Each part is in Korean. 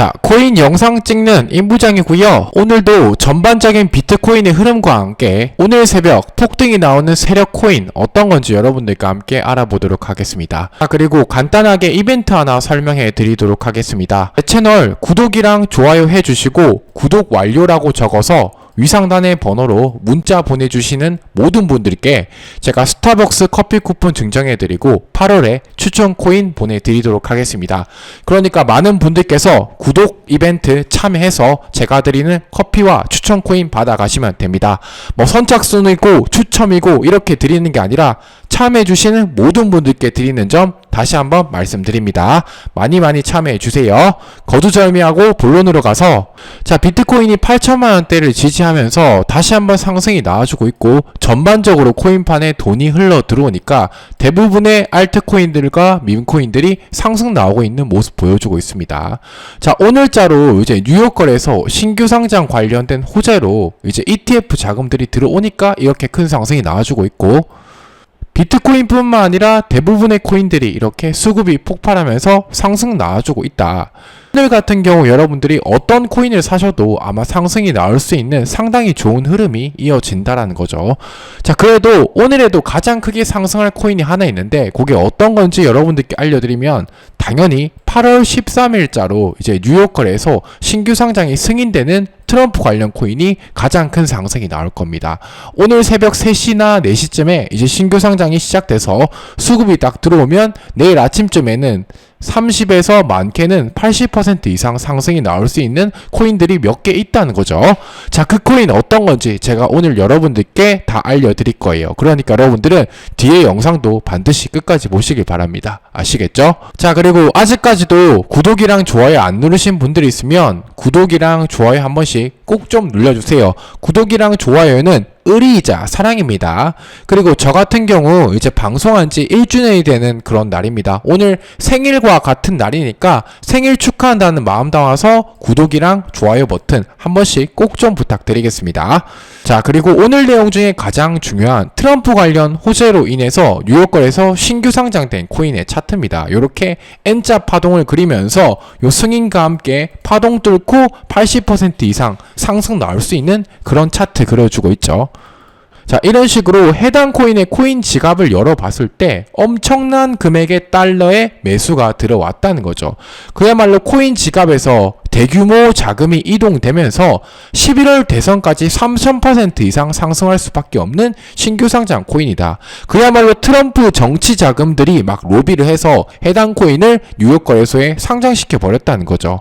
자, 코인 영상 찍는 임부장이고요. 오늘도 전반적인 비트코인의 흐름과 함께 오늘 새벽 폭등이 나오는 세력 코인 어떤 건지 여러분들과 함께 알아보도록 하겠습니다. 자, 그리고 간단하게 이벤트 하나 설명해 드리도록 하겠습니다. 제 채널 구독이랑 좋아요 해주시고 구독 완료라고 적어서 위상단의 번호로 문자 보내주시는 모든 분들께 제가 스타벅스 커피 쿠폰 증정해드리고 8월에 추천 코인 보내드리도록 하겠습니다. 그러니까 많은 분들께서 구독 이벤트 참여해서 제가 드리는 커피와 추천 코인 받아가시면 됩니다. 뭐 선착순이고 추첨이고 이렇게 드리는 게 아니라 참여해주시는 모든 분들께 드리는 점 다시 한번 말씀드립니다. 많이 많이 참여해 주세요. 거두절미하고 본론으로 가서 자 비트코인이 8천만 원대를 지지하면서 다시 한번 상승이 나와주고 있고 전반적으로 코인판에 돈이 흘러 들어오니까 대부분의 알트코인들과 밈코인들이 상승 나오고 있는 모습 보여주고 있습니다. 자 오늘자로 이제 뉴욕 거래소 신규 상장 관련된 호재로 이제 ETF 자금들이 들어오니까 이렇게 큰 상승이 나와주고 있고 비트코인뿐만 아니라 대부분의 코인들이 이렇게 수급이 폭발하면서 상승 나와주고 있다. 오늘 같은 경우 여러분들이 어떤 코인을 사셔도 아마 상승이 나올 수 있는 상당히 좋은 흐름이 이어진다라는 거죠. 자, 그래도 오늘에도 가장 크게 상승할 코인이 하나 있는데 그게 어떤 건지 여러분들께 알려드리면 당연히 8월 13일자로 이제 뉴욕 거래소 신규 상장이 승인되는 트럼프 관련 코인이 가장 큰 상승이 나올 겁니다. 오늘 새벽 3시나 4시쯤에 이제 신규 상장이 시작돼서 수급이 딱 들어오면 내일 아침쯤에는 30에서 많게는 80% 이상 상승이 나올 수 있는 코인들이 몇 개 있다는 거죠. 자, 그 코인 어떤 건지 제가 오늘 여러분들께 다 알려드릴 거예요. 그러니까 여러분들은 뒤에 영상도 반드시 끝까지 보시길 바랍니다. 아시겠죠? 자, 그리고 아직까지도 구독이랑 좋아요 안 누르신 분들이 있으면 구독이랑 좋아요 한 번씩 꼭 좀 눌러주세요. 구독이랑 좋아요는 의리이자 사랑입니다. 그리고 저 같은 경우 이제 방송한 지 1주년이 되는 그런 날입니다. 오늘 생일과 같은 날이니까 생일 축하한다는 마음 담아서 구독이랑 좋아요 버튼 한 번씩 꼭 좀 부탁드리겠습니다. 자, 그리고 오늘 내용 중에 가장 중요한 트럼프 관련 호재로 인해서 뉴욕거에서 신규 상장된 코인의 차트입니다. 이렇게 N자 파동을 그리면서 요 승인과 함께 파동 뚫고 80% 이상 상승 나올 수 있는 그런 차트 그려주고 있죠. 자, 이런 식으로 해당 코인의 코인 지갑을 열어봤을 때 엄청난 금액의 달러의 매수가 들어왔다는 거죠. 그야말로 코인 지갑에서 대규모 자금이 이동되면서 11월 대선까지 3000% 이상 상승할 수밖에 없는 신규 상장 코인이다. 그야말로 트럼프 정치 자금들이 막 로비를 해서 해당 코인을 뉴욕 거래소에 상장시켜 버렸다는 거죠.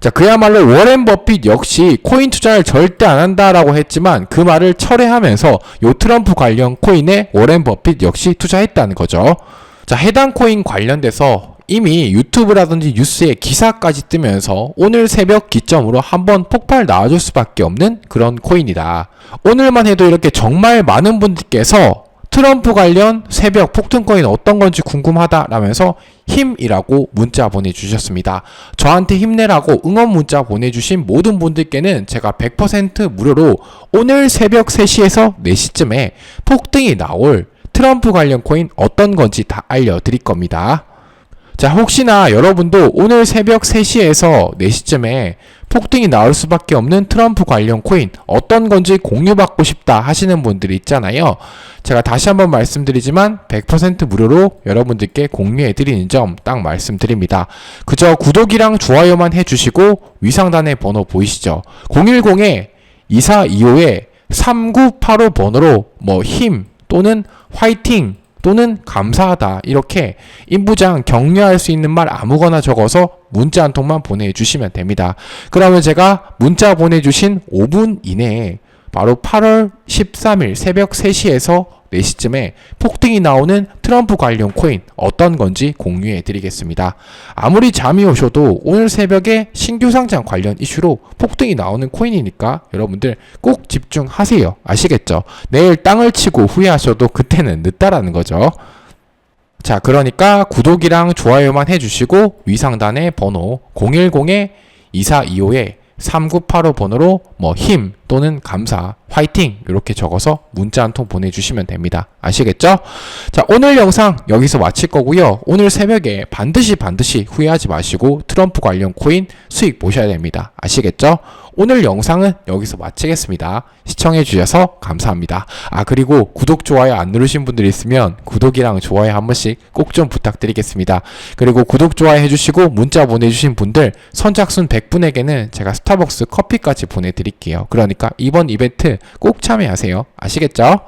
자, 그야말로 워렌 버핏 역시 코인 투자를 절대 안 한다라고 했지만 그 말을 철회하면서 요 트럼프 관련 코인에 워렌 버핏 역시 투자했다는 거죠. 자, 해당 코인 관련돼서 이미 유튜브라든지 뉴스에 기사까지 뜨면서 오늘 새벽 기점으로 한번 폭발 나와줄 수밖에 없는 그런 코인이다. 오늘만 해도 이렇게 정말 많은 분들께서 트럼프 관련 새벽 폭등코인 어떤 건지 궁금하다라면서 힘이라고 문자 보내주셨습니다. 저한테 힘내라고 응원 문자 보내주신 모든 분들께는 제가 100% 무료로 오늘 새벽 3시에서 4시쯤에 폭등이 나올 트럼프 관련 코인 어떤 건지 다 알려드릴 겁니다. 자, 혹시나 여러분도 오늘 새벽 3시에서 4시쯤에 폭등이 나올 수밖에 없는 트럼프 관련 코인 어떤 건지 공유받고 싶다 하시는 분들이 있잖아요. 제가 다시 한번 말씀드리지만 100% 무료로 여러분들께 공유해 드리는 점 딱 말씀드립니다. 그저 구독이랑 좋아요만 해주시고 위상단의 번호 보이시죠? 010에 2425에 3985 번호로 뭐 힘 또는 화이팅 또는 감사하다 이렇게 인부장 격려할 수 있는 말 아무거나 적어서 문자 한 통만 보내주시면 됩니다. 그러면 제가 문자 보내주신 5분 이내에 바로 8월 13일 새벽 3시에서 4시쯤에 폭등이 나오는 트럼프 관련 코인 어떤 건지 공유해 드리겠습니다. 아무리 잠이 오셔도 오늘 새벽에 신규 상장 관련 이슈로 폭등이 나오는 코인이니까 여러분들 꼭 집중하세요. 아시겠죠? 내일 땅을 치고 후회하셔도 그때는 늦다라는 거죠. 자, 그러니까 구독이랑 좋아요만 해주시고 위상단의 번호 010에 2425에 3985 번호로 뭐 힘 또는 감사, 화이팅 이렇게 적어서 문자 한 통 보내주시면 됩니다. 아시겠죠? 자 오늘 영상 여기서 마칠 거고요. 오늘 새벽에 반드시 반드시 후회하지 마시고 트럼프 관련 코인 수익 보셔야 됩니다. 아시겠죠? 오늘 영상은 여기서 마치겠습니다. 시청해 주셔서 감사합니다. 아 그리고 구독 좋아요 안 누르신 분들 있으면 구독이랑 좋아요 한 번씩 꼭 좀 부탁드리겠습니다. 그리고 구독 좋아요 해주시고 문자 보내주신 분들 선착순 100분에게는 제가 스타벅스 커피까지 보내드릴게요. 그러 니까 이번 이벤트 꼭 참여하세요. 아시겠죠?